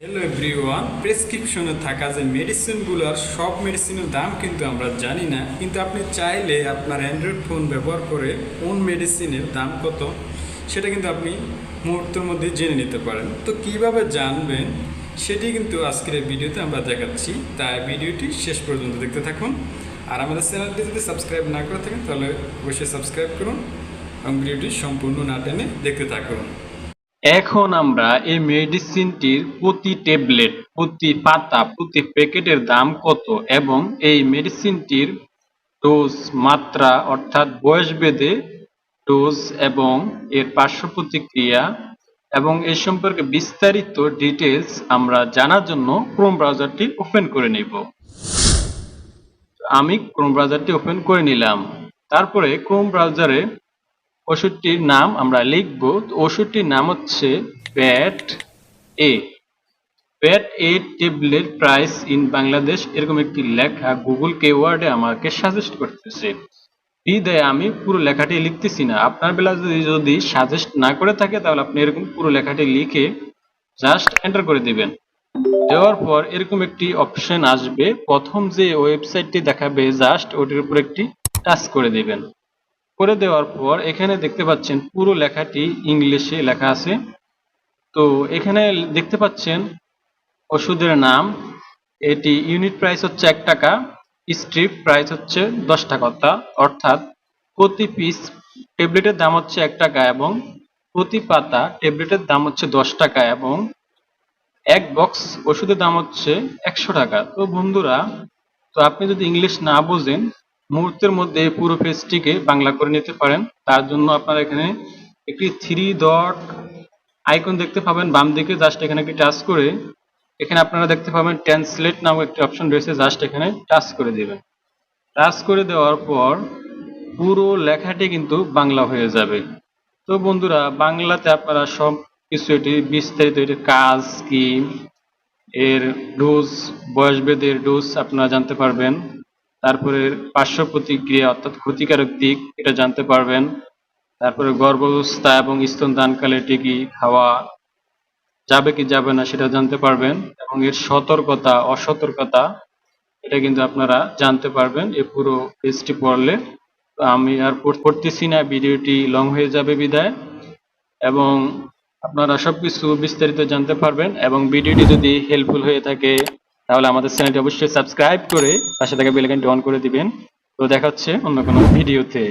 Hello everyone প্রেসক্রিপশনে থাকা যে মেডিসিনগুলোর সব মেডিসিনের দাম কিন্তু আমরা জানি না, কিন্তু আপনি চাইলে আপনার অ্যান্ড্রয়েড ফোন ব্যবহার করে কোন মেডিসিনের দাম কত, সেটা কিন্তু আপনি মুহূর্তের মধ্যে জেনে নিতে পারেন। তো কীভাবে জানবেন, সেটি কিন্তু আজকের ভিডিওতে আমরা দেখাচ্ছি। তাই ভিডিওটি শেষ পর্যন্ত দেখতে থাকুন। আর আমাদের চ্যানেলটি যদি সাবস্ক্রাইব না করে থাকেন, তাহলে অবশ্যই সাবস্ক্রাইব করুন এবং ভিডিওটি সম্পূর্ণ না টেনে দেখতে থাকুন। এখন আমরা এই মেডিসিনটির প্রতি ট্যাবলেট প্রতি পাতা, প্রতি প্যাকেটের দাম কত এবং এই মেডিসিনটির ডোজ মাত্রা, অর্থাৎ বয়স ভেদে ডোজ এবং এর পার্শ্ব প্রতিক্রিয়া এবং এ সম্পর্কে বিস্তারিত ডিটেলস আমরা জানার জন্য ক্রোম ব্রাউজারটি ওপেন করে নেব। আমি ক্রোম ব্রাউজারটি ওপেন করে নিলাম। তারপরে ক্রোম ব্রাউজারে ওষুধটির নাম আমরা লিখব, ওষুধটির নাম হচ্ছে Pat A Pat A tablet price in Bangladesh এরকম একটি লেখা গুগল কেওয়ার্ডে আমাকে সাজেস্ট করতেছে। বিদায়, আমি পুরো লেখাটি লিখতেছি না। আপনার বেলা যদি যদি সাজেস্ট না করে থাকে, তাহলে আপনি এরকম পুরো লেখাটি লিখে জাস্ট এন্টার করে দিবেন। দেওয়ার পর এরকম একটি অপশন আসবে। প্রথম যে ওয়েবসাইটটি দেখাবে জাস্ট ওটির উপর একটি টাচ করে দিবেন। করে দেওয়ার পর এখানে দেখতে পাচ্ছেন পুরো লেখাটি ইংলিশে লেখা আছে। তো এখানে দেখতে পাচ্ছেন ওষুধের নাম। এটি ইউনিট প্রাইস হচ্ছে এক টাকা, স্ট্রিপ প্রাইস হচ্ছে দশ টাকা। অর্থাৎ প্রতি পিস ট্যাবলেটের দাম হচ্ছে এক টাকা এবং প্রতি পাতা ট্যাবলেটের দাম হচ্ছে দশ টাকা এবং এক বক্স ওষুধের দাম হচ্ছে একশো টাকা। তো বন্ধুরা, তো আপনি যদি ইংলিশ না বোঝেন মুহূর্তের মধ্যে পুরো পেজটিকে বাংলা করে নিতে পারেন। তার জন্য আপনারা এখানে একটি থ্রি ডট আইকন দেখতে পাবেন। বাম দিকে জাস্ট এখানে একটি টাচ করে এখানে আপনারা দেখতে পাবেন ট্রান্সলেট নামক একটি অপশন রয়েছে। জাস্ট এখানে টাচ করে দেবেন। টাচ করে দেওয়ার পর পুরো লেখাটি কিন্তু বাংলা হয়ে যাবে। তো বন্ধুরা, বাংলাতে আপনারা সব কিছু এটি বিস্তারিত এটির কাজ কি এর ডোজ বয়সভেদের ডোজ আপনারা জানতে পারবেন। তারপরে পার্শ্ব প্রতিক্রিয়া অর্থাৎ ক্ষতিকারক দিক, এটা জানতে পারবেন। তারপরে গর্ভাবস্থা এবং স্তনদানকালে এটি কি খাওয়া যাবে কি যাবে না সেটা জানতে পারবেন এবং এর সতর্কতা, অসতর্কতা, এটা কিন্তু আপনারা জানতে পারবেন এই পুরো পেজটি পড়লে। আমি আর পড়- পড়তেছি না, ভিডিওটি লং হয়ে যাবে বিদায়। এবং আপনারা সবকিছু বিস্তারিত জানতে পারবেন এবং ভিডিওটি যদি হেল্পফুল হয়ে থাকে তাহলে আমাদের চ্যানেলটি অবশ্যই সাবস্ক্রাইব করে পাশে থাকা বেলাকানটি অন করে দিবেন। তো দেখা হচ্ছে অন্য কোনো ভিডিওতে।